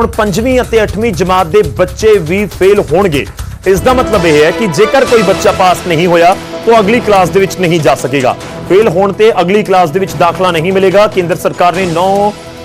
ਹੁਣ 5ਵੀਂ ਅਤੇ 8ਵੀਂ ਜਮਾਤ ਦੇ ਬੱਚੇ ਵੀ ਫੇਲ ਹੋਣਗੇ। ਇਸ ਦਾ ਮਤਲਬ ਇਹ ਹੈ ਕਿ ਜੇਕਰ ਕੋਈ ਬੱਚਾ ਪਾਸ ਨਹੀਂ ਹੋਇਆ ਤਾਂ ਅਗਲੀ ਕਲਾਸ ਦੇ ਵਿੱਚ ਨਹੀਂ ਜਾ ਸਕੇਗਾ। ਫੇਲ ਹੋਣ ਤੇ ਅਗਲੀ ਕਲਾਸ ਦੇ ਵਿੱਚ ਦਾਖਲਾ ਨਹੀਂ ਮਿਲੇਗਾ। ਕੇਂਦਰ ਸਰਕਾਰ ਨੇ 9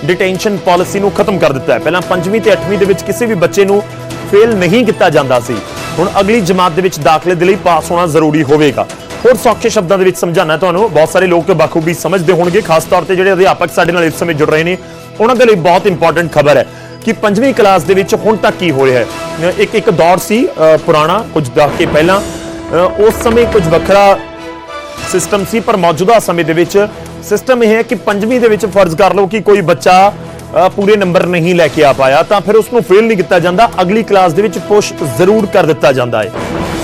ਡਿਟੈਂਸ਼ਨ ਪਾਲਿਸੀ ਨੂੰ ਖਤਮ ਕਰ ਦਿੱਤਾ ਹੈ। ਪਹਿਲਾਂ 5ਵੀਂ ਤੇ 8ਵੀਂ ਦੇ ਵਿੱਚ ਕਿਸੇ ਵੀ ਬੱਚੇ ਨੂੰ ਫੇਲ ਨਹੀਂ ਕੀਤਾ ਜਾਂਦਾ ਸੀ। ਹੁਣ ਅਗਲੀ ਜਮਾਤ ਦੇ ਵਿੱਚ ਦਾਖਲੇ ਦੇ ਲਈ ਪਾਸ ਹੋਣਾ ਜ਼ਰੂਰੀ ਹੋਵੇਗਾ। ਹੋਰ ਸੌਖੇ ਸ਼ਬਦਾਂ ਦੇ ਵਿੱਚ ਸਮਝਾਣਾ ਤੁਹਾਨੂੰ, ਬਹੁਤ ਸਾਰੇ ਲੋਕ ਬਖੂਬੀ ਸਮਝਦੇ ਹੋਣਗੇ, ਖਾਸ ਤੌਰ ਤੇ ਜਿਹੜੇ ਅਧਿਆਪਕ ਸਾਡੇ ਨਾਲ ਇਸ ਸਮੇਂ ਜੁੜ ਰਹੇ ਨੇ। ਉਹਨਾਂ ਦੇ ਲਈ ਬਹੁਤ ਇੰਪੋਰਟੈਂਟ ਖਬਰ ਹੈ। ਕਿ ਪੰਜਵੀਂ ਕਲਾਸ ਦੇ ਵਿੱਚ ਹੁਣ ਤੱਕ ਕੀ ਹੋ ਰਿਹਾ ਹੈ। ਇੱਕ ਇੱਕ ਦੌਰ ਸੀ ਪੁਰਾਣਾ, ਕੁਝ ਦਹਾਕੇ ਪਹਿਲਾਂ। ਉਸ ਸਮੇਂ ਕੁਝ ਵੱਖਰਾ ਸਿਸਟਮ ਸੀ, ਪਰ ਮੌਜੂਦਾ ਸਮੇਂ ਦੇ ਵਿੱਚ ਸਿਸਟਮ ਇਹ ਹੈ ਕਿ ਪੰਜਵੀਂ ਦੇ ਵਿੱਚ ਫਰਜ਼ ਕਰ ਲਓ ਕਿ ਕੋਈ ਬੱਚਾ ਪੂਰੇ ਨੰਬਰ ਨਹੀਂ ਲੈ ਕੇ ਆ ਪਾਇਆ, ਤਾਂ ਫਿਰ ਉਸ ਨੂੰ ਫੇਲ ਨਹੀਂ ਕੀਤਾ ਜਾਂਦਾ। ਅਗਲੀ ਕਲਾਸ ਦੇ ਵਿੱਚ ਪੁਸ਼ ਜ਼ਰੂਰ ਕਰ ਦਿੱਤਾ ਜਾਂਦਾ ਹੈ।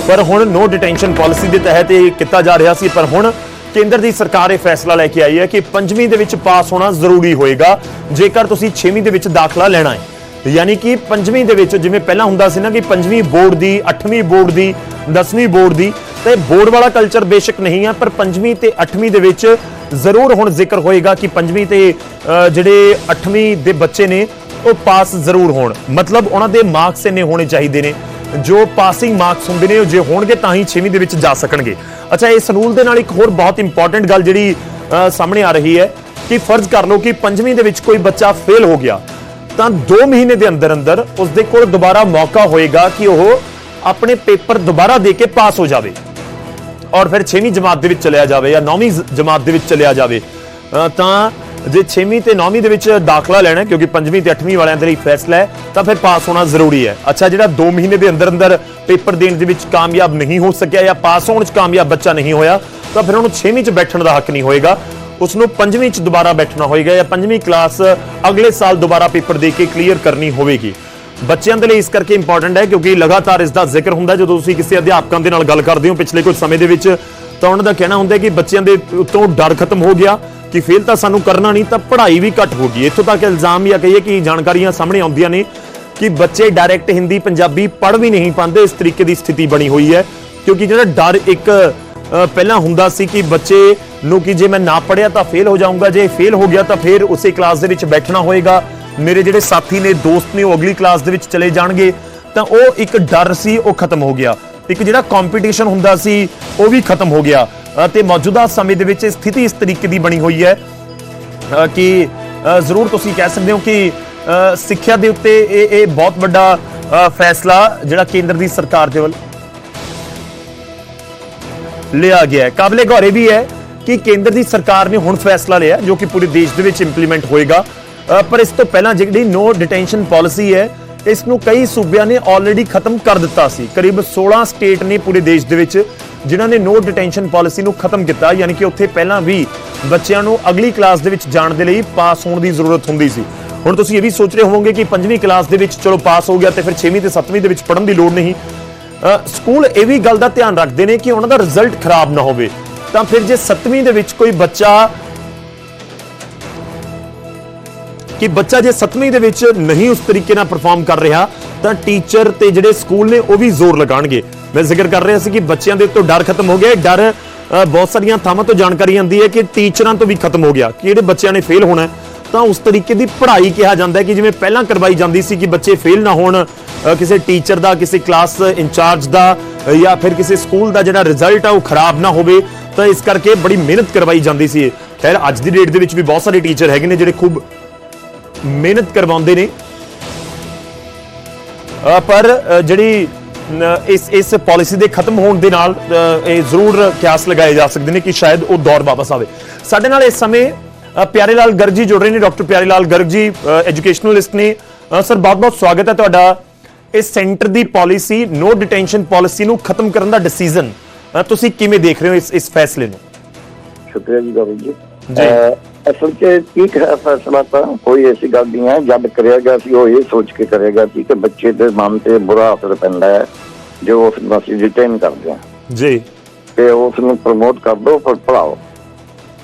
ਪਰ ਹੁਣ ਨੋ ਡਿਟੈਂਸ਼ਨ ਪਾਲਿਸੀ ਦੇ ਤਹਿਤ ਇਹ ਕੀਤਾ ਜਾ ਰਿਹਾ ਸੀ, ਪਰ ਹੁਣ ਕੇਂਦਰ ਦੀ ਸਰਕਾਰ ਇਹ ਫੈਸਲਾ ਲੈ ਕੇ ਆਈ ਹੈ ਕਿ ਪੰਜਵੀਂ ਦੇ ਵਿੱਚ ਪਾਸ ਹੋਣਾ ਜ਼ਰੂਰੀ ਹੋਏਗਾ। ਜੇਕਰ ਤੁਸੀਂ 6ਵੀਂ ਦੇ ਵਿੱਚ ਦਾਖਲਾ ਲੈਣਾ ਹੈ ਯਾਨੀ ਕਿ ਪੰਜਵੀਂ ਦੇ ਵਿੱਚ ਜਿਵੇਂ ਪਹਿਲਾਂ ਹੁੰਦਾ ਸੀ ਨਾ ਕਿ ਪੰਜਵੀਂ ਬੋਰਡ ਦੀ 8ਵੀਂ ਬੋਰਡ ਦੀ 10ਵੀਂ ਬੋਰਡ ਦੀ, ਤੇ ਬੋਰਡ ਵਾਲਾ ਕਲਚਰ ਬੇਸ਼ੱਕ ਨਹੀਂ ਆ, ਪਰ ਪੰਜਵੀਂ ਤੇ 8ਵੀਂ ਦੇ ਵਿੱਚ ਜ਼ਰੂਰ ਹੁਣ ਜ਼ਿਕਰ ਹੋਏਗਾ ਕਿ ਪੰਜਵੀਂ ਤੇ ਜਿਹੜੇ 8ਵੀਂ ਦੇ ਬੱਚੇ ਨੇ, ਉਹ ਪਾਸ ਜ਼ਰੂਰ ਹੋਣ। ਮਤਲਬ ਉਹਨਾਂ ਦੇ ਮਾਰਕਸ ਇੰਨੇ ਹੋਣੇ ਚਾਹੀਦੇ ਨੇ, ਜੋ ਪਾਸਿੰਗ ਮਾਰਕਸ ਹੁੰਦੇ ਨੇ, ਉਹ ਜੇ ਹੋਣਗੇ ਤਾਂ ਹੀ 6ਵੀਂ ਦੇ ਵਿੱਚ ਜਾ ਸਕਣਗੇ। ਅੱਛਾ ਇਸ ਰੂਲ ਦੇ ਨਾਲ ਇੱਕ ਹੋਰ ਬਹੁਤ ਇੰਪੋਰਟੈਂਟ ਗੱਲ ਜਿਹੜੀ ਸਾਹਮਣੇ ਆ ਰਹੀ ਹੈ, ਕਿ ਫਰਜ਼ ਕਰ ਲਓ ਕਿ ਪੰਜਵੀਂ ਦੇ ਵਿੱਚ ਕੋਈ ਬੱਚਾ ਫੇਲ ਹੋ ਗਿਆ। ਤਾਂ 2 ਮਹੀਨੇ ਦੇ ਅੰਦਰ ਅੰਦਰ ਉਸ ਦੇ ਕੋਲ ਦੁਬਾਰਾ ਮੌਕਾ ਹੋਏਗਾ ਕਿ ਉਹ ਆਪਣੇ ਪੇਪਰ ਦੁਬਾਰਾ ਦੇ ਕੇ ਪਾਸ ਹੋ ਜਾਵੇ ਔਰ ਫਿਰ 6ਵੀਂ ਜਮਾਤ ਦੇ ਵਿੱਚ ਚਲਿਆ ਜਾਵੇ ਜਾਂ 9ਵੀਂ ਜਮਾਤ ਦੇ ਵਿੱਚ ਚਲਿਆ ਜਾਵੇ। ਤਾਂ ਜੇ 6ਵੀਂ ਤੇ 9ਵੀਂ ਦੇ ਵਿੱਚ ਦਾਖਲਾ ਲੈਣਾ ਕਿਉਂਕਿ 5ਵੀਂ ਤੇ 8ਵੀਂ ਵਾਲਿਆਂ ਦੇ ਲਈ ਫੈਸਲਾ ਹੈ, ਤਾਂ ਫਿਰ ਪਾਸ ਹੋਣਾ ਜ਼ਰੂਰੀ ਹੈ। ਅੱਛਾ, ਜਿਹੜਾ 2 ਮਹੀਨੇ ਦੇ ਅੰਦਰ ਅੰਦਰ ਪੇਪਰ ਦੇਣ ਦੇ ਵਿੱਚ ਕਾਮਯਾਬ ਨਹੀਂ ਹੋ ਸਕਿਆ ਜਾਂ ਪਾਸ ਹੋਣ 'ਚ ਕਾਮਯਾਬ ਬੱਚਾ ਨਹੀਂ ਹੋਇਆ, ਤਾਂ ਫਿਰ ਉਹਨੂੰ 6ਵੀਂ 'ਚ ਬੈਠਣ ਦਾ ਹੱਕ ਨਹੀਂ ਹੋਏਗਾ। ਉਸ ਨੂੰ 5ਵੀਂ 'ਚ ਦੁਬਾਰਾ ਬੈਠਣਾ ਹੋਏਗਾ ਜਾਂ ਪੰਜਵੀਂ ਕਲਾਸ ਅਗਲੇ ਸਾਲ ਦੁਬਾਰਾ ਪੇਪਰ ਦੇ ਕੇ ਕਲੀਅਰ ਕਰਨੀ ਹੋਵੇਗੀ। ਬੱਚਿਆਂ ਦੇ ਲਈ ਇਸ ਕਰਕੇ ਇੰਪੋਰਟੈਂਟ ਹੈ ਕਿਉਂਕਿ ਲਗਾਤਾਰ ਇਸ ਦਾ ਜ਼ਿਕਰ ਹੁੰਦਾ ਜਦੋਂ ਤੁਸੀਂ ਕਿਸੇ ਅਧਿਆਪਕਾਂ ਦੇ ਨਾਲ ਗੱਲ ਕਰਦੇ ਹੋ ਪਿਛਲੇ ਕੁਝ ਸਮੇਂ ਦੇ ਵਿੱਚ, ਤਾਂ ਉਹਨਾਂ ਦਾ ਕਹਿਣਾ ਹੁੰਦਾ ਕਿ ਬੱਚਿਆਂ ਦੇ ਉੱਤੋਂ ਡਰ ਖਤਮ ਹੋ ਗਿਆ, ਕਿ ਫੇਲ ਤਾਂ ਸਾਨੂੰ ਕਰਨਾ ਨਹੀਂ, ਤਾਂ ਪੜ੍ਹਾਈ ਵੀ ਘੱਟ ਹੋ ਗਈ। ਇੱਥੋਂ ਤੱਕ ਇਲਜ਼ਾਮ ਜਾਂ ਕਹੀਏ ਕਿ ਜਾਣਕਾਰੀਆਂ ਸਾਹਮਣੇ ਆਉਂਦੀਆਂ ਨੇ ਕਿ ਬੱਚੇ ਡਾਇਰੈਕਟ ਹਿੰਦੀ, ਪੰਜਾਬੀ ਪੜ੍ਹ ਵੀ ਨਹੀਂ ਪਾਉਂਦੇ। ਇਸ ਤਰੀਕੇ ਦੀ ਸਥਿਤੀ ਬਣੀ ਹੋਈ ਹੈ, ਕਿਉਂਕਿ ਜਿਹੜਾ ਡਰ ਇੱਕ ਪਹਿਲਾਂ ਹੁੰਦਾ ਸੀ ਕਿ ਬੱਚੇ ਨੂੰ ਕਿ ਜੇ ਮੈਂ ਨਾ ਪੜਿਆ ਤਾਂ ਫੇਲ ਹੋ ਜਾਊਂਗਾ ਜੇ ਫੇਲ ਹੋ ਗਿਆ ਤਾਂ ਫਿਰ ਉਸੇ ਕਲਾਸ ਦੇ ਵਿੱਚ ਬੈਠਣਾ ਹੋਏਗਾ। ਮੇਰੇ ਜਿਹੜੇ ਸਾਥੀ ਨੇ ਦੋਸਤ ਨੇ ਉਹ ਅਗਲੀ ਕਲਾਸ ਦੇ ਵਿੱਚ ਚਲੇ ਜਾਣਗੇ। ਤਾਂ ਉਹ ਇੱਕ ਡਰ ਸੀ ਉਹ ਖਤਮ ਹੋ ਗਿਆ। ਇੱਕ ਜਿਹੜਾ ਕੰਪੀਟੀਸ਼ਨ ਹੁੰਦਾ ਸੀ ਉਹ ਵੀ ਖਤਮ ਹੋ ਗਿਆ। ਅ, ਤੇ ਮੌਜੂਦਾ ਸਮੇਂ ਦੇ ਵਿੱਚ ਇਹ ਸਥਿਤੀ ਇਸ ਤਰੀਕੇ ਦੀ ਬਣੀ ਹੋਈ ਹੈ ਕਿ ਜ਼ਰੂਰ ਤੁਸੀਂ ਕਹਿ ਸਕਦੇ ਹੋ ਕਿ ਸਿੱਖਿਆ ਦੇ ਉੱਤੇ ਇਹ ਇਹ ਬਹੁਤ ਵੱਡਾ ਫੈਸਲਾ ਜਿਹੜਾ ਕੇਂਦਰ ਦੀ ਸਰਕਾਰ ਦੇ ਵੱਲ ਲਿਆ ਗਿਆ ਹੈ। ਕਾਬਲੇ ਗੌਰ ਵੀ ਹੈ। ਕਿ ਕੇਂਦਰ ਦੀ ਸਰਕਾਰ ਨੇ ਹੁਣ ਫੈਸਲਾ ਲਿਆ ਜੋ ਕਿ ਪੂਰੇ ਦੇਸ਼ ਦੇ ਵਿੱਚ ਇੰਪਲੀਮੈਂਟ ਹੋਏਗਾ। ਪਰ ਇਸ ਤੋਂ ਪਹਿਲਾਂ ਜਿਹੜੀ ਨੋ ਡਿਟੈਂਸ਼ਨ ਪਾਲਿਸੀ ਹੈ, ਇਸ ਨੂੰ ਕਈ ਸੂਬਿਆਂ ਨੇ ਆਲਰੇਡੀ ਖਤਮ ਕਰ ਦਿੱਤਾ ਸੀ। ਕਰੀਬ 16 ਸਟੇਟ ਨੇ ਪੂਰੇ ਦੇਸ਼ ਦੇ ਵਿੱਚ ਜਿਨ੍ਹਾਂ ਨੇ ਨੋ ਡਿਟੈਂਸ਼ਨ ਪਾਲਿਸੀ ਨੂੰ ਖਤਮ ਕੀਤਾ, ਯਾਨੀ ਕਿ ਉੱਥੇ ਪਹਿਲਾਂ ਵੀ ਬੱਚਿਆਂ ਨੂੰ ਅਗਲੀ ਕਲਾਸ ਦੇ ਵਿੱਚ ਜਾਣ ਦੇ ਲਈ ਪਾਸ ਹੋਣ ਦੀ ਜ਼ਰੂਰਤ ਹੁੰਦੀ ਸੀ। ਹੁਣ ਤੁਸੀਂ ਇਹ ਵੀ ਸੋਚ ਰਹੇ ਹੋਵੋਗੇ ਕਿ ਪੰਜਵੀਂ ਕਲਾਸ ਦੇ ਵਿੱਚ ਚਲੋ ਪਾਸ ਹੋ ਗਿਆ ਤੇ ਫਿਰ 6ਵੀਂ ਤੇ 7ਵੀਂ ਦੇ ਵਿੱਚ ਪੜ੍ਹਨ ਦੀ ਲੋੜ ਨਹੀਂ। ਸਕੂਲ ਇਹ ਵੀ ਗੱਲ ਦਾ ਧਿਆਨ ਰੱਖਦੇ ਨੇ ਕਿ ਉਹਨਾਂ ਦਾ ਰਿਜ਼ਲਟ ਖਰਾਬ ਨਾ ਹੋਵੇ। ਤਾਂ ਫਿਰ ਜੇ 7ਵੀਂ ਦੇ ਵਿੱਚ ਕੋਈ ਬੱਚਾ ਕਿ ਬੱਚਾ ਜੇ 7ਵੀਂ ਦੇ ਵਿੱਚ ਨਹੀਂ ਉਸ ਤਰੀਕੇ ਨਾਲ ਪਰਫਾਰਮ ਕਰ ਰਿਹਾ, ਤਾਂ ਟੀਚਰ ਤੇ ਜਿਹੜੇ ਸਕੂਲ ਨੇ ਉਹ ਵੀ ਜ਼ੋਰ ਲਗਾਉਣਗੇ। ਮੈਂ ਜ਼ਿਕਰ ਕਰ ਰਿਹਾ ਸੀ ਕਿ ਬੱਚਿਆਂ ਦੇ ਤੋਂ ਡਰ ਖਤਮ ਹੋ ਗਿਆ ਡਰ ਬਹੁਤ ਸਾਰੀਆਂ ਥਾਵਾਂ ਤੋਂ ਜਾਣਕਾਰੀ ਆਉਂਦੀ ਹੈ ਕਿ ਟੀਚਰਾਂ ਤੋਂ ਵੀ ਖਤਮ ਹੋ ਗਿਆ। ਕਿ ਜਿਹੜੇ ਬੱਚਿਆਂ ਨੇ ਫੇਲ ਹੋਣਾ ਤਾਂ ਉਸ ਤਰੀਕੇ ਦੀ ਪੜ੍ਹਾਈ ਕਿਹਾ ਜਾਂਦਾ ਹੈ ਕਿ ਜਿਵੇਂ ਪਹਿਲਾਂ ਕਰਵਾਈ ਜਾਂਦੀ ਸੀ ਕਿ ਬੱਚੇ ਫੇਲ ਨਾ ਹੋਣ ਕਿਸੇ ਟੀਚਰ ਦਾ, ਕਿਸੇ ਕਲਾਸ ਇੰਚਾਰਜ ਦਾ ਜਾਂ ਫਿਰ ਕਿਸੇ ਸਕੂਲ ਦਾ ਜਿਹੜਾ ਰਿਜ਼ਲਟ ਆ ਉਹ ਖਰਾਬ ਨਾ ਹੋਵੇ। ਤਾਂ ਇਸ ਕਰਕੇ ਬੜੀ ਮਿਹਨਤ ਕਰਵਾਈ ਜਾਂਦੀ ਸੀ। ਖੈਰ, ਅੱਜ ਦੀ ਡੇਟ ਦੇ ਵਿੱਚ ਵੀ ਬਹੁਤ ਸਾਰੇ ਟੀਚਰ ਹੈਗੇ ਨੇ ਜਿਹੜੇ ਖੂਬ ਮਿਹਨਤ ਕਰਵਾਉਂਦੇ ਨੇ। ਪਰ ਜਿਹੜੀ ਇਸ ਇਸ ਪਾਲਿਸੀ ਦੇ ਖਤਮ ਹੋਣ ਦੇ ਨਾਲ ਇਹ ਜ਼ਰੂਰ ਕਿਆਸ ਲਗਾਏ ਜਾ ਸਕਦੇ ਨੇ ਕਿ ਸ਼ਾਇਦ ਉਹ ਦੌਰ ਵਾਪਸ ਆਵੇ। ਸਾਡੇ ਨਾਲ ਇਸ ਸਮੇਂ ਪਿਆਰੇ ਲਾਲ ਗਰਗ ਜੀ ਜੁੜ ਰਹੇ ਨੇ, ਡਾਕਟਰ ਪਿਆਰੇ ਲਾਲ ਗਰਗ ਜੀ ਐਜੂਕੇਸ਼ਨਲਿਸਟ ਨੇ। ਸਰ, ਬਹੁਤ ਬਹੁਤ ਸਵਾਗਤ ਹੈ ਤੁਹਾਡਾ। ਇਸ ਸੈਂਟਰ ਦੀ ਪਾਲਿਸੀ ਨੋ ਡਿਟੈਂਸ਼ਨ ਪਾਲਿਸੀ ਨੂੰ ਖਤਮ ਕਰਨ ਦਾ ਡਿਸੀਜਨ ਤੁਸੀਂ ਕਿਵੇਂ ਦੇਖ ਰਹੇ ਹੋ ਇਸ ਇਸ ਫੈਸਲੇ ਨੂੰ? ਸ਼ੁਕਰੀਆ ਜੀ ਗੌਰਵ ਜੀ। ਅਹ ਅਸਲ 'ਚ ਠੀਕ ਹੈ ਫੈਸਲਾ ਤਾਂ ਕੋਈ ਐਸੀ ਗੱਲ ਨਹੀਂ ਹੈ ਜਦ ਕਰਿਆ ਗਿਆ ਸੀ ਉਹ ਇਹ ਸੋਚ ਕੇ ਕਰਿਆ ਗਿਆ ਸੀ ਕਿ ਬੱਚੇ ਦੇ ਮਨ ਤੇ ਬੁਰਾ ਅਸਰ ਪੈਂਦਾ ਹੈ ਜੋ ਉਸ ਨੂੰ ਅਸੀਂ ਰਿਟੇਨ ਕਰਦੇ ਹਾਂ। ਜੀ। ਤੇ ਉਸ ਨੂੰ ਪ੍ਰਮੋਟ ਕਰ ਦੋ ਪਰ ਪੜਾਓ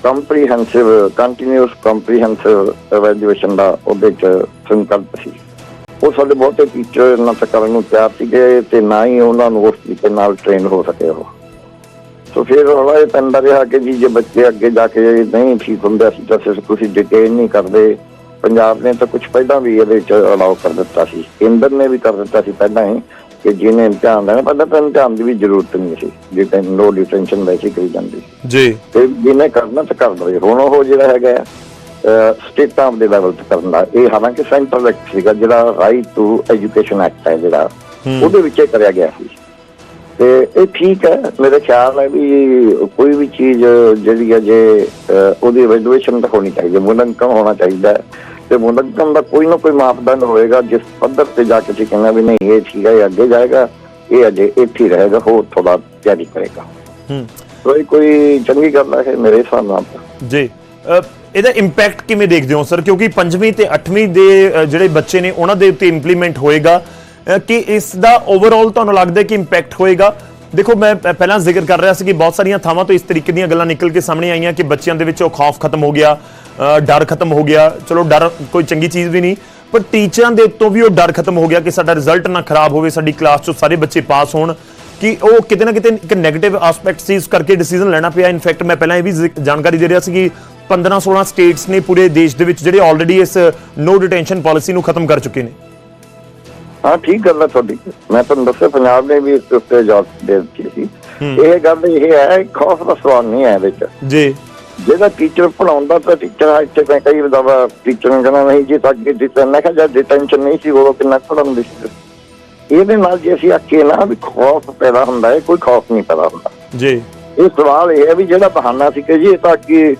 ਕੰਪਰੀਹੈਂਸਿਵ ਕੰਟੀਨਿਊਸ ਕੰਪਰੀਹੈਂਸਿਵ ਐਵੈਲੂਏਸ਼ਨ ਦਾ ਉਹਦੇ 'ਚ ਸੰਕਲਪ ਸੀ। ਉਹ ਸਾਡੇ ਬਹੁਤੇ ਟੀਚਰ ਨਾ ਤਾਂ ਕਰਨ ਨੂੰ ਤਿਆਰ ਸੀਗੇ ਤੇ ਨਾ ਹੀ ਉਹਨਾਂ ਨੂੰ ਉਸ ਤਰੀਕੇ ਨਾਲ ਟ੍ਰੇਨ ਹੋ ਸਕੇ ਉਹ। ਸੋ ਫਿਰ ਰੌਲਾ ਇਹ ਪੈਂਦਾ ਰਿਹਾ ਕਿ ਜੀ ਜੇ ਬੱਚੇ ਅੱਗੇ ਜਾ ਕੇ ਨਹੀਂ ਠੀਕ ਹੁੰਦੇ ਅਸੀਂ ਤਾਂ ਸਿਰਫ ਤੁਸੀਂ ਡਿਟੇਨ ਨਹੀਂ ਕਰਦੇ। ਪੰਜਾਬ ਨੇ ਤਾਂ ਕੁਝ ਪਹਿਲਾਂ ਵੀ ਇਹਦੇ ਵਿੱਚ ਅਲਾਉ ਕਰ ਦਿੱਤਾ ਸੀ। ਕੇਂਦਰ ਨੇ ਵੀ ਕਰ ਦਿੱਤਾ ਸੀ ਪਹਿਲਾਂ ਹੀ ਕਿ ਜਿਹਨੇ ਇਮਤਿਹਾਨ ਲੈਣਾ ਪਹਿਲਾਂ ਤਾਂ ਇਮਤਿਹਾਨ ਦੀ ਵੀ ਜ਼ਰੂਰਤ ਨਹੀਂ ਸੀ ਜੇ ਨੋ ਡਿਟੈਂਸ਼ਨ ਵੈਸੇ ਹੀ ਕਰੀ ਜਾਂਦੀ। ਸੀ ਜੀ। ਤੇ ਜਿਹਨੇ ਕਰਨਾ ਤਾਂ ਕਰ ਲਵੇ। ਹੁਣ ਉਹ ਜਿਹੜਾ ਹੈਗਾ ਸਟੇਟਾਂ ਦੇ ਲੈਵਲ ਤੇ ਕਰਨ ਦਾ। ਇਹ ਹਾਲਾਂਕਿ ਸੈਂਟਰਲ ਐਕਟ ਸੀਗਾ ਜਿਹੜਾ ਰਾਈਟ ਟੂ ਐਜੂਕੇਸ਼ਨ ਐਕਟ ਹੈ ਜਿਹੜਾ। ਉਹਦੇ ਵਿੱਚ ਕਰਿਆ ਗਿਆ ਸੀ। ਤੇ ਇਹ ਠੀਕ ਹੈ ਮੇਰੇ ਖਿਆਲ ਹੈ ਵੀ ਕੋਈ ਵੀ ਚੀਜ਼ ਜਿਹੜੀ ਹੈ ਜੇ ਉਹਦੀ ਰੈਗੂਲੇਸ਼ਨ ਤਾਂ ਹੋਣੀ ਚਾਹੀਦੀ ਹੈ ਮੁਲਾਂਕਣ ਹੋਣਾ ਚਾਹੀਦਾ ਤੇ ਮੁਲਾਂਕਣ ਦਾ ਕੋਈ ਨਾ ਕੋਈ ਮਾਪਦੰਡ ਹੋਏਗਾ ਜਿਸ ਪੱਧਰ ਤੇ ਜਾ ਕੇ ਕਹਿੰਦਾ ਵੀ ਨਹੀਂ ਇਹ ਠੀਕ ਹੈ ਇਹ ਅੱਗੇ ਜਾਏਗਾ ਇਹ ਅਜੇ ਇੱਥੇ ਰਹੇਗਾ ਹੋਰ ਥੋੜਾ ਤਿਆਰੀ ਕਰੇਗਾ। ਹੂੰ। ਕੋਈ ਕੋਈ ਚੰਗੀ ਗੱਲ ਹੈ ਮੇਰੇ ਹਿਸਾਬ ਨਾਲ। ਜੀ। ਇਹਦਾ ਇੰਪੈਕਟ ਕਿਵੇਂ ਦੇਖਦੇ ਹੋ ਸਰ ਕਿਉਂਕਿ ਪੰਜਵੀਂ ਤੇ 8ਵੀਂ ਦੇ ਜਿਹੜੇ ਬੱਚੇ ਨੇ ਉਹਨਾਂ ਦੇ ਉੱਤੇ ਇੰਪਲੀਮੈਂਟ ਹੋਏਗਾ। ਕਿ ਇਸ ਦਾ ਓਵਰਆਲ ਤੁਹਾਨੂੰ ਲੱਗਦਾ ਕਿ ਇੰਪੈਕਟ ਹੋਏਗਾ? ਦੇਖੋ, ਮੈਂ ਪਹਿਲਾਂ ਜ਼ਿਕਰ ਕਰ ਰਿਹਾ ਸੀ ਕਿ ਬਹੁਤ ਸਾਰੀਆਂ ਥਾਵਾਂ ਤੋਂ ਇਸ ਤਰੀਕੇ ਦੀਆਂ ਗੱਲਾਂ ਨਿਕਲ ਕੇ ਸਾਹਮਣੇ ਆਈਆਂ ਕਿ ਬੱਚਿਆਂ ਦੇ ਵਿੱਚ ਉਹ ਖੌਫ ਖਤਮ ਹੋ ਗਿਆ ਡਰ ਖਤਮ ਹੋ ਗਿਆ। ਚਲੋ, ਡਰ ਕੋਈ ਚੰਗੀ ਚੀਜ਼ ਵੀ ਨਹੀਂ, ਪਰ ਟੀਚਰਾਂ ਦੇ ਉੱਤੋਂ ਵੀ ਉਹ ਡਰ ਖਤਮ ਹੋ ਗਿਆ ਕਿ ਸਾਡਾ ਰਿਜ਼ਲਟ ਨਾ ਖਰਾਬ ਹੋਵੇ, ਸਾਡੀ ਕਲਾਸ 'ਚੋਂ ਸਾਰੇ ਬੱਚੇ ਪਾਸ ਹੋਣ, ਕਿ ਉਹ ਕਿਤੇ ਨਾ ਕਿਤੇ ਇੱਕ 네ਗੇਟਿਵ ਐਸਪੈਕਟ ਸੀ, ਇਸ ਕਰਕੇ ਡਿਸੀਜਨ ਲੈਣਾ ਪਿਆ। ਇਨਫੈਕਟ ਮੈਂ ਪਹਿਲਾਂ ਇਹ ਵੀ ਜ਼ਿਕ- ਜਾਣਕਾਰੀ ਦੇ ਰਿਹਾ ਸੀ ਕਿ 15 16 ਸਟੇਟਸ ਨੇ ਪੂਰੇ ਦੇਸ਼ ਦੇ ਵਿੱਚ ਜਿਹੜੇ ਆਲਰੇਡੀ ਇਸ ਨੋ ਡਿਟੈਂਸ਼ਨ ਪਾਲਿਸੀ ਨੂੰ ਖਤਮ ਕਰ ਚੁੱਕੇ ਨੇ। ਹਾਂ ਠੀਕ ਗੱਲ ਹੈ ਤੁਹਾਡੀ। ਮੈਂ ਤੁਹਾਨੂੰ ਦੱਸਿਆ ਪੰਜਾਬ ਨੇ ਵੀ ਇਸ ਉੱਤੇ ਜੋਬ ਦੇ ਦਿੱਤੀ ਸੀ। ਇਹ ਗੱਲ ਇਹ ਹੈ ਖੌਫ ਦਾ ਸਵਾਲ ਨਹੀਂ ਹੈ ਇਹਦੇ ਚ ਜੀ। ਜਿਹੜਾ ਟੀਚਰ ਪੜਾਉਂਦਾ ਤਾਂ ਟੀਚਰ ਇੱਥੇ ਮੈਂ ਕਈ ਦਫਾ ਟੀਚਰ ਨੂੰ ਕਹਿੰਦਾ ਨਹੀਂ ਜੀ ਅੱਗੇ ਟੀਚਰ ਮੈਂ ਕਿਹਾ ਜਦ ਡਿਟੈਂਸ਼ਨ ਨਹੀਂ ਸੀ ਉਦੋਂ ਕਿੰਨਾ ਪੜਾਉਂਦੇ ਸੀ? ਇਹਦੇ ਨਾਲ ਜੇ ਅਸੀਂ ਆਖੀਏ ਨਾ ਵੀ ਖੌਫ ਪੈਦਾ ਹੁੰਦਾ ਹੈ ਕੋਈ ਖੌਫ ਨਹੀਂ ਪੈਦਾ ਹੁੰਦਾ। ਜੀ। ਇਹ ਸਵਾਲ ਇਹ ਹੈ ਵੀ ਜਿਹੜਾ ਬਹਾਨਾ ਸੀ ਕਿ ਜੀ ਇਹ ਤਾਂ ਅੱਗੇ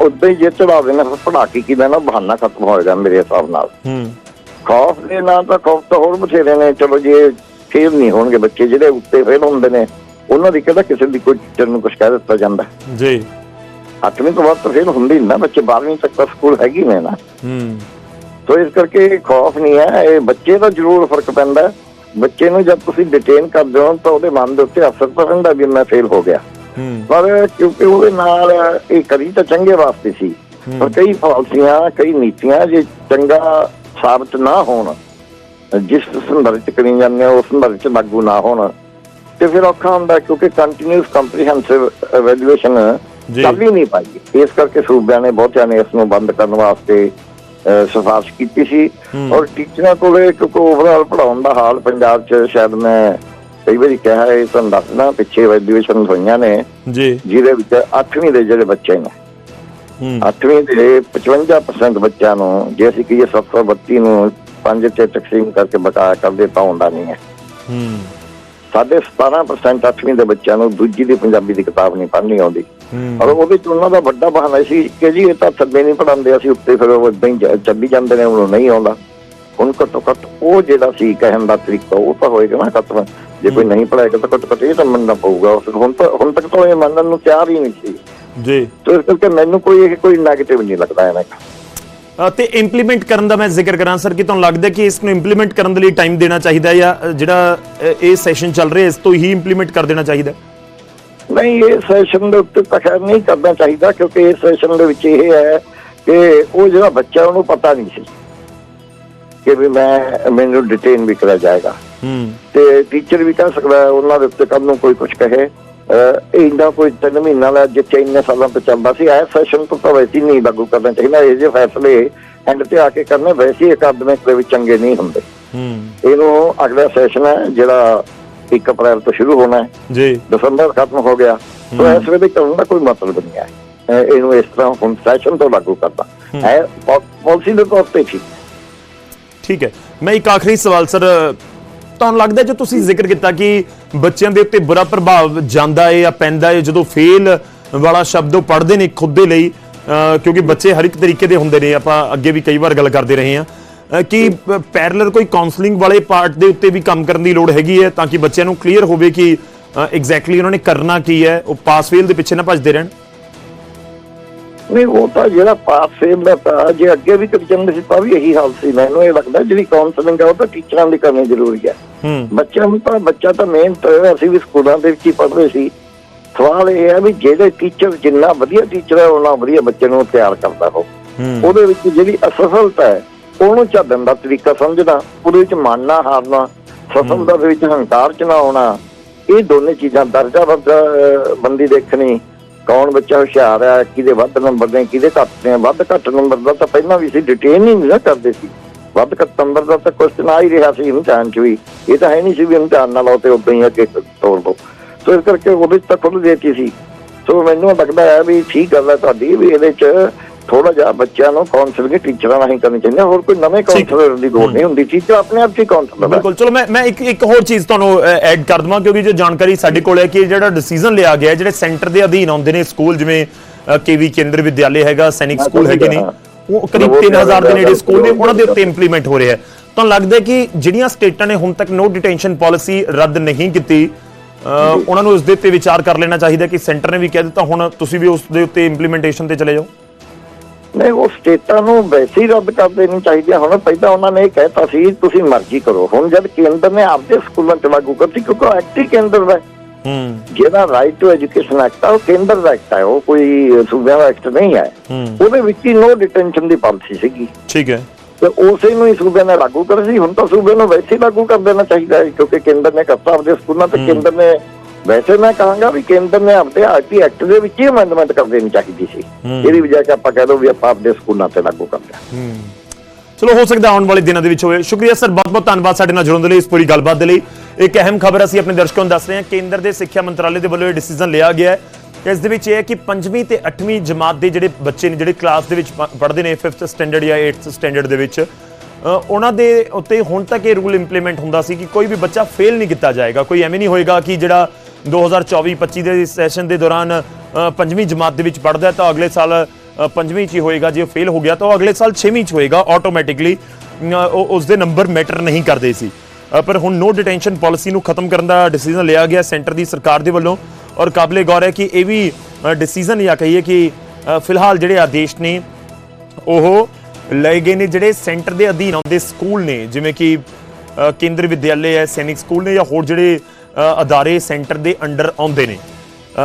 ਉਦਾਂ ਹੀ ਜੇ ਚੜਾਵੇ ਨਾ ਪੜਾ ਕੇ ਕੀ ਨਾ ਬਹਾਨਾ ਖਤਮ ਹੋਏਗਾ ਮੇਰੇ ਹਿਸਾਬ ਨਾਲ। ਹੂੰ। ਖੌਫ ਦੇ ਨਾਂ ਤਾਂ ਖੌਫ ਤਾਂ ਹੋਰ ਬਥੇਰੇ ਨੇ। ਚਲੋ ਜੇ ਫੇਲ ਨਹੀਂ ਹੋਣਗੇ ਬੱਚੇ ਜਿਹੜੇ ਉੱਤੇ ਫੇਲ ਹੁੰਦੇ ਨੇ ਉਹਨਾਂ ਦੀ ਕਿਹੜਾ ਕਿਸੇ ਦੀ ਕੋਈ ਟੀਚਰ ਨੂੰ ਕੁਝ ਕਹਿ ਦਿੱਤਾ ਜਾਂਦਾ? ਜੀ। ਅੱਠਵੀਂ ਤੋਂ ਬਾਅਦ ਤਾਂ ਫੇਲ ਹੁੰਦੀ ਨਾ ਬੱਚੇ 12ਵੀਂ ਤੱਕ ਤਾਂ ਸਕੂਲ ਹੈਗੀ ਨੇ ਨਾ। ਹੂੰ। ਸੋ ਇਸ ਕਰਕੇ ਖੌਫ ਨਹੀਂ ਹੈ ਇਹ ਬੱਚੇ ਦਾ ਜ਼ਰੂਰ ਫ਼ਰਕ ਪੈਂਦਾ। ਬੱਚੇ ਨੂੰ ਜਦ ਤੁਸੀਂ ਡਿਟੇਨ ਕਰਦੇ ਹੋ ਤਾਂ ਉਹਦੇ ਮਨ ਦੇ ਉੱਤੇ ਅਸਰ ਤਾਂ ਰਹਿੰਦਾ ਵੀ ਮੈਂ ਫੇਲ ਹੋ ਗਿਆ। ਪਰ ਕਿਉਂਕਿ ਉਹਦੇ ਨਾਲ ਇਹ ਕਰੀ ਤਾਂ ਚੰਗੇ ਵਾਸਤੇ ਸੀ। ਪਰ ਕਈ ਪਾਲਸੀਆਂ ਕਈ ਨੀਤੀਆਂ ਜੇ ਚੰਗਾ ਸਾਬਤ ਨਾ ਹੋਣ ਜਿਸ ਸੰਦਰਭ ਚ ਕਰੀ ਜਾਂਦੇ ਉਸ ਸੰਦਰਭ ਚ ਲਾਗੂ ਨਾ ਹੋਣ। ਤੇ ਫਿਰ ਔਖਾ ਹੁੰਦਾ ਕਿਉਂਕਿ ਕੰਟੀਨਿਊਸ ਕੰਪਰੀਹੈਂਸਿਵ ਐਵੈਲੂਏਸ਼ਨ ਜੀ। ਚੱਲ ਹੀ ਨਹੀਂ ਪਾਈ। ਇਸ ਕਰਕੇ ਸੂਬਿਆਂ ਨੇ ਬਹੁਤਿਆਂ ਨੇ ਇਸ ਨੂੰ ਬੰਦ ਕਰਨ ਵਾਸਤੇ ਸਿਫਾਰਿਸ਼ ਕੀਤੀ ਸੀ। ਔਰ ਟੀਚਰਾਂ ਕੋਲੇ ਕਿਉਂਕਿ ਓਵਰਆਲ ਪੜਾਉਣ ਦਾ ਹਾਲ ਪੰਜਾਬ 'ਚ ਸ਼ਾਇਦ ਮੈਂ ਕਈ ਵਾਰੀ ਕਿਹਾ ਹੈ ਤੁਹਾਨੂੰ ਦੱਸਣਾ ਪਿੱਛੇ ਐਵੈਲੂਏਸ਼ਨ ਹੋਈਆਂ ਨੇ। ਜੀ। ਜਿਹਦੇ ਵਿੱਚ 8ਵੀਂ ਦੇ ਜਿਹੜੇ ਬੱਚੇ ਨੇ 8ਵੀਂ ਦੇ 55% ਬੱਚਿਆਂ ਨੂੰ ਜੇ ਅਸੀਂ ਕਹੀਏ 732 ਨੂੰ ਪੰਜ ਤੇ ਤਕਸੀਮ ਕਰਕੇ ਬਕਾਇਆ ਕਰਦੇ ਤਾਂ ਹੁੰਦਾ ਨਹੀਂ ਹੈ। ਹੂੰ। ਸਾਡੇ 17% 8ਵੀਂ ਦੇ ਬੱਚਿਆਂ ਨੂੰ ਦੂਜੀ ਦੀ ਪੰਜਾਬੀ ਦੀ ਕਿਤਾਬ ਨਹੀਂ ਪੜ੍ਹਨੀ ਆਉਂਦੀ। ਹੂੰ। ਔਰ ਉਹਦੇ ਚ ਉਹਨਾਂ ਦਾ ਵੱਡਾ ਬਹਾਨਾ ਸੀ ਕਿ ਜੀ ਇਹ ਤਾਂ ਥੱਲੇ ਨਹੀਂ ਪੜਾਉਂਦੇ ਅਸੀਂ ਉੱਤੇ ਫਿਰ ਉਹ ਇਦਾਂ ਹੀ ਚੱਲੀ ਜਾਂਦੇ ਨੇ ਉਹਨੂੰ ਨਹੀਂ ਆਉਂਦਾ। ਹੁਣ ਘੱਟੋ ਘੱਟ ਉਹ ਜਿਹੜਾ ਸੀ ਕਹਿਣ ਦਾ ਤਰੀਕਾ ਉਹ ਤਾਂ ਹੋਏਗਾ ਨਾ ਖਤਮ। ਜੇ ਕੋਈ ਨਹੀਂ ਪੜਾਏਗਾ ਤਾਂ ਘੱਟੋ ਘੱਟ ਇਹ ਤਾਂ ਮੰਨਣਾ ਪਊਗਾ। ਉਸ ਹੁਣ ਤਾਂ ਹੁਣ ਤੱਕ ਤਾਂ ਇਹ ਮੰਨਣ ਨੂੰ ਤਿਆਰ ਹੀ ਨਹੀਂ ਸੀ। ਜੀ। ਤੇ ਇਸ ਕਰਕੇ ਮੈਨੂੰ ਕੋਈ ਇਹ ਕੋਈ ਨੈਗੇਟਿਵ ਨਹੀਂ ਲੱਗਦਾ ਅ, ਤੇ ਇੰਪਲੀਮੈਂਟ ਕਰਨ ਦਾ ਮੈਂ ਜ਼ਿਕਰ ਕਰਾਂ ਸਰ ਕਿ ਤੁਹਾਨੂੰ ਲੱਗਦਾ ਕਿ ਇਸ ਨੂੰ ਇੰਪਲੀਮੈਂਟ ਕਰਨ ਦੇ ਲਈ ਟਾਈਮ ਦੇਣਾ ਚਾਹੀਦਾ ਜਾਂ ਜਿਹੜਾ ਇਹ ਸੈਸ਼ਨ ਚੱਲ ਰਿਹਾ ਇਸ ਤੋਂ ਹੀ ਇੰਪਲੀਮੈਂਟ ਕਰ ਦੇਣਾ ਚਾਹੀਦਾ? ਨਹੀਂ ਇਹ ਸੈਸ਼ਨ ਦੇ ਉੱਤੇ ਤਾਂ ਖੈਰ ਨਹੀਂ ਕਰਨਾ ਚਾਹੀਦਾ ਕਿਉਂਕਿ ਇਸ ਸੈਸ਼ਨ ਦੇ ਵਿੱਚ ਇਹ ਹੈ ਕਿ ਉਹ ਜਿਹੜਾ ਬੱਚਾ ਉਹਨੂੰ ਪਤਾ ਨਹੀਂ ਸੀ ਕਿ ਵੀ ਮੈਂ ਮੈਨੂੰ ਡਿਟੇਨ ਵੀ ਕਰਿਆ ਜਾਏਗਾ। ਹੂੰ। ਤੇ ਟੀਚਰ ਵੀ ਕਹਿ ਸਕਦਾ ਉਹਨਾਂ ਦੇ ਉੱਤੇ ਕੱਲ ਨੂੰ ਕੋਈ ਕੁਝ ਕਹੇ। ਇੰਨਾ ਕੋਈ ਤਿੰਨ ਮਹੀਨਾ ਦਾ ਜਿੱਥੇ ਇੰਨੇ ਸਾਲਾਂ ਤੋਂ ਚੱਲਦਾ ਸੀ ਐਸ ਸੈਸ਼ਨ ਤੋਂ ਤਾਂ ਵੈਸੇ ਨਹੀਂ ਲਾਗੂ ਕਰਨਾ ਚਾਹੀਦਾ ਇਹ ਜਿਹੇ ਫੈਸਲੇ ਐਂਡ ਤੇ ਆ ਕੇ ਕਰਨੇ ਵੈਸੇ ਅਕਾਦਮਿਕ ਦੇ ਵਿੱਚ ਚੰਗੇ ਨਹੀਂ ਹੁੰਦੇ। ਹੂੰ। ਇਹਨੂੰ ਅਗਲਾ ਸੈਸ਼ਨ ਹੈ ਜਿਹੜਾ 1 ਅਪ੍ਰੈਲ ਤੋਂ ਸ਼ੁਰੂ ਹੋਣਾ ਹੈ। ਜੀ। ਦਸੰਬਰ ਖਤਮ ਹੋ ਗਿਆ। ਸੋ ਇਸ ਵੇਲੇ ਕਰਨ ਦਾ ਕੋਈ ਮਤਲਬ ਨਹੀਂ ਹੈ। ਇਹਨੂੰ ਇਸ ਤਰ੍ਹਾਂ ਹੁਣ ਸੈਸ਼ਨ ਤੋਂ ਲਾਗੂ ਕਰਦਾ। ਹੈ। ਪਾਲਿਸੀ ਦੇ ਤੌਰ ਤੇ ਠੀਕ। ਠੀਕ ਹੈ। ਮੈਂ ਇੱਕ ਆਖਰੀ ਸਵਾਲ ਸਰ। ਤੁਹਾਨੂੰ ਲੱਗਦਾ ਜੋ ਤੁਸੀਂ ਜ਼ਿਕਰ ਕੀਤਾ ਕਿ ਬੱਚਿਆਂ ਦੇ ਉੱਤੇ ਬੁਰਾ ਪ੍ਰਭਾਵ ਜਾਂਦਾ ਏ ਜਾਂ ਪੈਂਦਾ ਹੈ ਜਦੋਂ ਫੇਲ ਵਾਲਾ ਸ਼ਬਦ ਉਹ ਪੜ੍ਹਦੇ ਨੇ ਖੁਦ ਦੇ ਲਈ ਕਿਉਂਕਿ ਬੱਚੇ ਹਰ ਇੱਕ ਤਰੀਕੇ ਦੇ ਹੁੰਦੇ ਨੇ, ਆਪਾਂ ਅੱਗੇ ਵੀ ਕਈ ਵਾਰ ਗੱਲ ਕਰਦੇ ਰਹੇ ਹਾਂ। ਕਿ ਪੈਰਲਰ ਕੋਈ ਕਾਉਂਸਲਿੰਗ ਵਾਲੇ ਪਾਰਟ ਦੇ ਉੱਤੇ ਵੀ ਕੰਮ ਕਰਨ ਦੀ ਲੋੜ ਹੈਗੀ ਹੈ ਤਾਂ ਕਿ ਬੱਚਿਆਂ ਨੂੰ ਕਲੀਅਰ ਹੋਵੇ ਕਿ ਐਗਜ਼ੈਕਟਲੀ ਉਹਨਾਂ ਨੇ ਕਰਨਾ ਕੀ ਹੈ, ਉਹ ਪਾਸ ਫੇਲ ਦੇ ਪਿੱਛੇ ਨਾ ਭੱਜਦੇ ਰਹਿਣ? ਨਹੀਂ ਉਹ ਤਾਂ ਜਿਹੜਾ ਪਾਸ ਦਾ ਤਾਂ ਜੇ ਅੱਗੇ ਵੀ ਕਰੀ ਜਾਂਦੇ ਸੀ ਤਾਂ ਵੀ ਇਹੀ ਹਾਲ ਸੀ। ਮੈਨੂੰ ਇਹ ਲੱਗਦਾ ਜਿਹੜੀ ਕਾਉਂਸਲਿੰਗ ਹੈ ਉਹ ਤਾਂ ਟੀਚਰਾਂ ਦੀ ਕਰਨੀ ਜ਼ਰੂਰੀ ਹੈ। ਬੱਚਿਆਂ ਨੂੰ ਤਾਂ ਬੱਚਾ ਤਾਂ ਮਿਹਨਤ ਅਸੀਂ ਵੀ ਸਕੂਲਾਂ ਦੇ ਵਿੱਚ ਹੀ ਪੜ੍ਹਦੇ ਸੀ। ਸਵਾਲ ਇਹ ਹੈ ਵੀ ਜਿਹੜੇ ਟੀਚਰ ਜਿੰਨਾ ਵਧੀਆ ਟੀਚਰ ਹੈ ਉਹਨਾਂ ਵਧੀਆ ਬੱਚੇ ਨੂੰ ਤਿਆਰ ਕਰਦਾ ਹੋ ਹੂੰ। ਉਹਦੇ ਵਿੱਚ ਜਿਹੜੀ ਅਸਫਲਤਾ ਹੈ ਉਹਨੂੰ ਝੱਲਣ ਦਾ ਤਰੀਕਾ ਸਮਝਣਾ ਉਹਦੇ ਵਿੱਚ ਮਨ ਨਾ ਹਾਰਨਾ ਸਫਲਤਾ ਦੇ ਵਿੱਚ ਹੰਕਾਰ ਚ ਨਾ ਆਉਣਾ ਇਹ ਦੋਨੇ ਚੀਜ਼ਾਂ ਦਰਜਾ ਬੰਦੀ ਦੇਖਣੀ ਕੌਣ ਬੱਚਾ ਹੁਸ਼ਿਆਰ ਹੈ ਕਿਹਦੇ ਵੱਧ ਨੰਬਰ ਨੇ, ਕਿਹਦੇ ਘੱਟ ਨੇ, ਵੱਧ ਘੱਟ ਨੰਬਰ ਦਾ ਤਾਂ ਪਹਿਲਾਂ ਵੀ ਸੀ ਡਿਟੇਨ ਹੀ ਨਹੀਂ ਕਰਦੇ ਸੀ। ਵੱਧ ਘੱਟ ਨੰਬਰ ਦਾ ਤਾਂ ਕੁਐਸਚਨ ਆ ਹੀ ਰਿਹਾ ਸੀ ਇਮਤਿਹਾਨ 'ਚ ਵੀ। ਇਹ ਤਾਂ ਹੈ ਨਹੀਂ ਸੀ ਵੀ ਇਮਤਿਹਾਨ ਨਾਲ ਆਓ ਤੇ ਉਦਾਂ ਹੀ ਅੱਗੇ ਤੋੜ ਦੋ। ਸੋ ਇਸ ਕਰਕੇ ਉਹਦੇ 'ਚ ਤਾਂ ਖੁੱਲ੍ਹ ਦੇਤੀ ਸੀ। ਸੋ ਮੈਨੂੰ ਲੱਗਦਾ ਹੈ ਵੀ ਠੀਕ ਗੱਲ ਹੈ ਤੁਹਾਡੀ ਵੀ ਇਹਦੇ 'ਚ ਥੋੜਾ ਜਿਹਾ ਬੱਚਿਆਂ ਨੂੰ ਕਾਉਂਸਲਿੰਗ ਟੀਚਰਾਂ ਨਾਲ ਹੀ ਕਰਨੀ ਚਾਹੀਦੀ ਹੈ। ਹੋਰ ਕੋਈ ਨਵੇਂ ਕਾਉਂਸਲਰ ਦੀ ਲੋੜ ਨਹੀਂ ਹੁੰਦੀ। ਟੀਚਰ ਆਪਣੇ ਆਪ ਹੀ ਕਾਉਂਸਲਰ ਬਿਲਕੁਲ। ਚਲੋ ਮੈਂ ਮੈਂ ਇੱਕ ਇੱਕ ਹੋਰ ਚੀਜ਼ ਤੁਹਾਨੂੰ ਐਡ ਕਰ ਦਵਾਂ ਕਿਉਂਕਿ ਜੋ ਜਾਣਕਾਰੀ ਸਾਡੇ ਕੋਲ ਹੈ ਕਿ ਜਿਹੜਾ ਡਿਸੀਜਨ ਲਿਆ ਗਿਆ ਜਿਹੜੇ ਸੈਂਟਰ ਦੇ ਅਧੀਨ ਆਉਂਦੇ ਨੇ ਸਕੂਲ ਜਿਵੇਂ ਕੇਵੀ ਕੇਂਦਰ ਵਿਦਿਆਲੇ ਹੈਗਾ ਸੈਨਿਕ ਸਕੂਲ ਹੈਗੇ ਨੇ। ਉਹ ਕਰੀਬ ਉਹ 3000 ਦੇ ਨੇੜੇ ਸਕੂਲ ਨੇ ਉਹਨਾਂ ਦੇ ਉੱਤੇ ਇੰਪਲੀਮੈਂਟ ਹੋ ਰਿਹਾ ਹੈ। ਤੁਹਾਨੂੰ ਲੱਗਦਾ ਕਿ ਜਿਹੜੀਆਂ ਸਟੇਟਾਂ ਨੇ ਹੁਣ ਤੱਕ ਨੋ ਡਿਟੈਂਸ਼ਨ ਪਾਲਿਸੀ ਰੱਦ ਨਹੀਂ ਕੀਤੀ ਉਹਨਾਂ ਨੂੰ ਉਸ ਦੇ ਉੱਤੇ ਵਿਚਾਰ ਕਰ ਲੈਣਾ ਚਾਹੀਦਾ ਕਿ ਸੈਂਟਰ ਨੇ ਵੀ ਕਹਿ ਦਿੱਤਾ ਹੁਣ ਤੁਸੀਂ ਵੀ ਉਸ ਦੇ ਉੱਤੇ ਇੰਪਲੀਮੈਂਟੇਸ਼ਨ ਤੇ ਚਲੇ ਜਾਓ। ਨਹੀਂ ਉਹ ਸਟੇਟਾਂ ਨੂੰ ਵੈਸੇ ਹੀ ਰੱਦ ਕਰ ਦੇਣੀ ਚਾਹੀਦੀ। ਹੁਣ ਪਹਿਲਾਂ ਉਹਨਾਂ ਨੇ ਇਹ ਕਹਿਤਾ ਸੀ ਤੁਸੀਂ ਮਰਜ਼ੀ ਕਰੋ। ਹੁਣ ਜਦ ਕੇਂਦਰ ਨੇ ਆਪਦੇ ਸਕੂਲਾਂ ਚ ਲਾਗੂ ਕਰਤੀ ਕਿਉਂਕਿ ਉਹ ਐਕਟ ਹੀ ਕੇਂਦਰ ਦਾ ਹੈ। ਜਿਹੜਾ ਰਾਈਟ ਟੂ ਐਜੂਕੇਸ਼ਨ ਐਕਟ ਆ ਉਹ ਕੇਂਦਰ ਦਾ ਐਕਟ ਹੈ ਉਹ ਕੋਈ ਸੂਬਿਆਂ ਦਾ ਐਕਟ ਨਹੀਂ ਹੈ। ਉਹਦੇ ਵਿੱਚ ਹੀ ਨੋ ਡਿਟੈਂਸ਼ਨ ਦੀ ਪਾਲਿਸੀ ਸੀਗੀ। ਠੀਕ ਹੈ। ਤੇ ਉਸੇ ਨੂੰ ਹੀ ਸੂਬਿਆਂ ਨੇ ਲਾਗੂ ਕਰ ਸੀ। ਹੁਣ ਤਾਂ ਸੂਬੇ ਨੂੰ ਵੈਸੇ ਲਾਗੂ ਕਰ ਦੇਣਾ ਚਾਹੀਦਾ ਹੈ ਕਿਉਂਕਿ ਕੇਂਦਰ ਨੇ ਕਰਤਾ ਆਪਦੇ ਸਕੂਲਾਂ ਤੇ। ਕੇਂਦਰ ਨੇ ਵੈਸੇ ਮੈਂ ਕਹਾਂਗਾ ਵੀ ਕੇਂਦਰ ਨੇ ਆਪਦੇ ਆਰਟੀ ਐਕਟ ਦੇ ਵਿੱਚ ਹੀ ਅਮੈਂਡਮੈਂਟ ਕਰ ਦੇਣੀ ਚਾਹੀਦੀ ਸੀ। ਇਹਦੀ ਵਜ੍ਹਾ ਕਿ ਆਪਾਂ ਕਹਿ ਦੋ ਵੀ ਆਪਾਂ ਆਪਦੇ ਸਕੂਲਾਂ ਤੇ ਲਾਗੂ ਕਰ ਲਿਆ। ਹੂੰ। ਚਲੋ ਹੋ ਸਕਦਾ ਆਉਣ ਵਾਲੇ ਦਿਨਾਂ ਦੇ ਵਿੱਚ ਹੋਵੇ। ਸ਼ੁਕਰੀਆ ਸਰ ਬਹੁਤ ਬਹੁਤ ਧੰਨਵਾਦ ਸਾਡੇ ਨਾਲ ਜੁੜਨ ਦੇ ਲਈ ਇਸ ਪੂਰੀ ਗੱਲਬਾਤ ਦੇ ਲਈ। ਇੱਕ ਅਹਿਮ ਖਬਰ ਅਸੀਂ ਆਪਣੇ ਦਰਸ਼ਕਾਂ ਨੂੰ ਦੱਸ ਰਹੇ ਹਾਂ। ਕੇਂਦਰ ਦੇ ਸਿੱਖਿਆ ਮੰਤਰਾਲੇ ਦੇ ਵੱਲੋਂ ਇਹ ਡਿਸੀਜਨ ਲਿਆ ਗਿਆ ਹੈ। ਇਸ ਦੇ ਵਿੱਚ ਇਹ ਹੈ ਕਿ 5ਵੀਂ ਤੇ 8ਵੀਂ ਜਮਾਤ ਦੇ ਜਿਹੜੇ ਬੱਚੇ ਨੇ ਜਿਹੜੇ ਕਲਾਸ ਦੇ ਵਿੱਚ ਪੜ੍ਹਦੇ ਨੇ 5th ਸਟੈਂਡਰਡ ਜਾਂ 8th ਸਟੈਂਡਰਡ ਦੇ ਵਿੱਚ ਉਹਨਾਂ ਦੇ ਉੱਤੇ ਹੁਣ ਤੱਕ ਇਹ ਰੂਲ ਇੰਪਲੀਮੈਂਟ ਹੁੰਦਾ ਸੀ ਕਿ ਕੋਈ ਵੀ ਬੱਚਾ ਫੇਲ ਨਹੀਂ ਕੀਤਾ ਜਾਏਗਾ। ਕੋਈ ਐਵੇਂ ਨਹੀਂ ਹੋਏਗਾ ਕਿ ਜਿਹੜਾ 2024-25 ਦੇ ਸੈਸ਼ਨ ਦੇ ਦੌਰਾਨ ਪੰਜਵੀਂ ਜਮਾਤ ਦੇ ਵਿੱਚ ਪੜ੍ਹਦਾ ਤਾਂ ਅਗਲੇ ਸਾਲ ਪੰਜਵੀਂ ਚ ਹੀ ਹੋਏਗਾ, ਜੇ ਫੇਲ ਹੋ ਗਿਆ ਤਾਂ ਉਹ ਅਗਲੇ ਸਾਲ ਛੇਵੀਂ ਚ ਹੋਏਗਾ ਆਟੋਮੈਟਿਕਲੀ ਉਸ ਦੇ ਨੰਬਰ ਮੈਟਰ ਨਹੀਂ ਕਰਦੇ ਸੀ। ਪਰ ਹੁਣ ਨੋ ਡਿਟੈਂਸ਼ਨ ਪਾਲਿਸੀ ਨੂੰ ਖਤਮ ਕਰਨ ਦਾ ਡਿਸੀਜਨ ਲਿਆ ਗਿਆ ਸੈਂਟਰ ਦੀ ਸਰਕਾਰ ਦੇ ਵੱਲੋਂ ਔਰ ਕਾਬਲੇ ਗੌਰ ਹੈ ਕਿ ਇਹ ਵੀ ਡਿਸੀਜਨ ਜਾਂ ਕਹੀਏ ਕਿ ਫਿਲਹਾਲ ਜਿਹੜੇ ਆਦੇਸ਼ ਨੇ, ਉਹ ਲਏ ਗਏ ਨੇ, ਜਿਹੜੇ ਸੈਂਟਰ ਦੇ ਅਧੀਨ ਆਉਂਦੇ ਸਕੂਲ ਨੇ, ਜਿਵੇਂ ਕਿ ਕੇਂਦਰ ਵਿਦਿਆਲੇ ਹੈ, ਸੈਨਿਕ ਸਕੂਲ ਨੇ ਜਾਂ ਹੋਰ ਜਿਹੜੇ ਅਦਾਰੇ ਸੈਂਟਰ ਦੇ ਅੰਡਰ ਆਉਂਦੇ ਨੇ।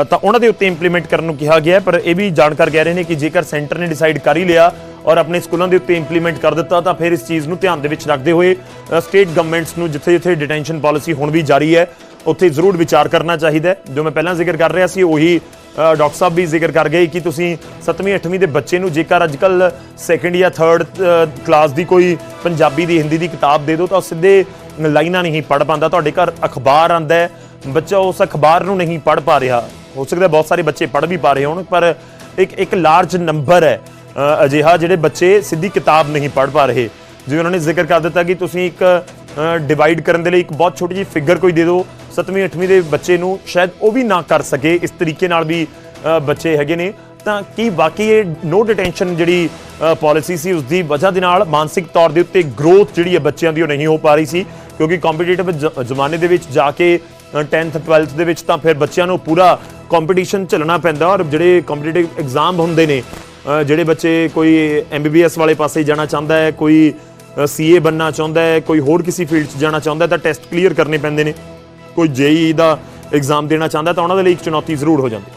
ਤਾਂ ਉਹਨਾਂ ਦੇ ਉੱਤੇ ਇੰਪਲੀਮੈਂਟ ਕਰਨ ਨੂੰ ਕਿਹਾ ਗਿਆ ਪਰ ਇਹ ਵੀ ਜਾਣਕਾਰ ਕਹਿ ਰਹੇ ਨੇ ਕਿ ਜੇਕਰ ਸੈਂਟਰ ਨੇ ਡਿਸਾਈਡ ਕਰ ਹੀ ਲਿਆ ਔਰ ਆਪਣੇ ਸਕੂਲਾਂ ਦੇ ਉੱਤੇ ਇੰਪਲੀਮੈਂਟ ਕਰ ਦਿੱਤਾ, ਤਾਂ ਫਿਰ ਇਸ ਚੀਜ਼ ਨੂੰ ਧਿਆਨ ਦੇ ਵਿੱਚ ਰੱਖਦੇ ਹੋਏ ਸਟੇਟ ਗਵਰਨਮੈਂਟਸ ਨੂੰ ਜਿੱਥੇ-ਜਿੱਥੇ ਡਿਟੈਂਸ਼ਨ ਪਾਲਿਸੀ ਹੁਣ ਵੀ ਜਾਰੀ ਹੈ, ਉੱਥੇ ਜ਼ਰੂਰ ਵਿਚਾਰ ਕਰਨਾ ਚਾਹੀਦਾ ਜੋ ਮੈਂ ਪਹਿਲਾਂ ਜ਼ਿਕਰ ਕਰ ਰਿਹਾ ਸੀ, ਉਹੀ ਡਾਕਟਰ ਸਾਹਿਬ ਵੀ ਜ਼ਿਕਰ ਕਰ ਗਏ ਕਿ ਤੁਸੀਂ 7ਵੀਂ 8ਵੀਂ ਦੇ ਬੱਚੇ ਨੂੰ ਜੇਕਰ ਅੱਜਕੱਲ ਸੈਕੰਡ ਜਾਂ ਥਰਡ ਕਲਾਸ ਦੀ ਕੋਈ ਪੰਜਾਬੀ ਦੀ, ਹਿੰਦੀ ਦੀ ਕਿਤਾਬ ਦੇ ਦਿਓ, ਤਾਂ ਉਹ ਸਿੱਧੇ ਲਾਈਨਾਂ ਨਹੀਂ ਪੜ ਪਾਉਂਦਾ। ਤੁਹਾਡੇ ਘਰ ਅਖਬਾਰ ਆਂਦਾ ਹੈ। ਬੱਚਾ ਉਸ ਅਖਬਾਰ ਨੂੰ ਨਹੀਂ ਪੜ ਪਾ ਰਿਹਾ। ਹੋ ਸਕਦਾ ਬਹੁਤ ਸਾਰੇ ਬੱਚੇ ਪੜ ਵੀ ਪਾ ਰਹੇ ਹੋਣ, ਪਰ ਇੱਕ ਇੱਕ ਲਾਰਜ ਨੰਬਰ ਹੈ ਅਜਿਹਾ ਜਿਹੜੇ ਬੱਚੇ ਸਿੱਧੀ ਕਿਤਾਬ ਨਹੀਂ ਪੜ ਪਾ ਰਹੇ। ਜਿਵੇਂ ਉਹਨਾਂ ਨੇ ਜ਼ਿਕਰ ਕਰ ਦਿੱਤਾ ਕਿ ਤੁਸੀਂ ਇੱਕ ਡਿਵਾਈਡ ਕਰਨ ਦੇ ਲਈ ਇੱਕ ਬਹੁਤ ਛੋਟੀ ਜਿਹੀ ਫਿਗਰ ਕੋਈ ਦੇ ਦਿਓ। 7ਵੀਂ 8ਵੀਂ ਦੇ ਬੱਚੇ ਨੂੰ ਸ਼ਾਇਦ ਉਹ ਵੀ ਨਾ ਕਰ ਸਕੇ, ਇਸ ਤਰੀਕੇ ਨਾਲ ਵੀ ਬੱਚੇ ਹੈਗੇ ਨੇ। ਤਾਂ ਕੀ ਬਾਕੀ ਇਹ ਨੋ ਡਿਟੈਂਸ਼ਨ ਜਿਹੜੀ ਪਾਲਿਸੀ ਸੀ ਉਸ ਦੀ ਵਜ੍ਹਾ ਦੇ ਨਾਲ ਮਾਨਸਿਕ ਤੌਰ ਦੇ ਉੱਤੇ ਗਰੋਥ ਜਿਹੜੀ ਹੈ ਬੱਚਿਆਂ ਦੀ ਉਹ ਨਹੀਂ ਹੋ ਪਾ ਰਹੀ ਸੀ। ਕਿਉਂਕਿ ਕੰਪੀਟੀਟਿਵ ਜ਼ਮਾਨੇ ਦੇ ਵਿੱਚ ਜਾ ਕੇ ਅ, 10th 12th ਦੇ ਵਿੱਚ ਤਾਂ ਫਿਰ ਬੱਚਿਆਂ ਨੂੰ ਪੂਰਾ ਕੰਪੀਟੀਸ਼ਨ ਝੱਲਣਾ ਪੈਂਦਾ ਔਰ ਜਿਹੜੇ ਕੰਪੀਟੀਟਿਵ ਐਗਜ਼ਾਮ ਹੁੰਦੇ ਨੇ ਜਿਹੜੇ ਬੱਚੇ ਕੋਈ ਐਮਬੀਬੀਐਸ ਵਾਲੇ ਪਾਸੇ ਜਾਣਾ ਚਾਹੁੰਦਾ ਹੈ ਕੋਈ ਸੀਏ ਬੰਨਾ ਚਾਹੁੰਦਾ ਹੈ ਕੋਈ ਹੋਰ ਕਿਸੇ ਫੀਲਡ 'ਚ ਜਾਣਾ ਚਾਹੁੰਦਾ ਤਾਂ ਟੈਸਟ ਕਲੀਅਰ ਕਰਨੇ ਪੈਂਦੇ ਨੇ। ਕੋਈ ਜੇਈ ਦਾ ਐਗਜ਼ਾਮ ਦੇਣਾ ਚਾਹੁੰਦਾ ਤਾਂ ਉਹਨਾਂ ਦੇ ਲਈ ਇੱਕ ਚੁਣੌਤੀ ਜ਼ਰੂਰ ਹੋ ਜਾਂਦੀ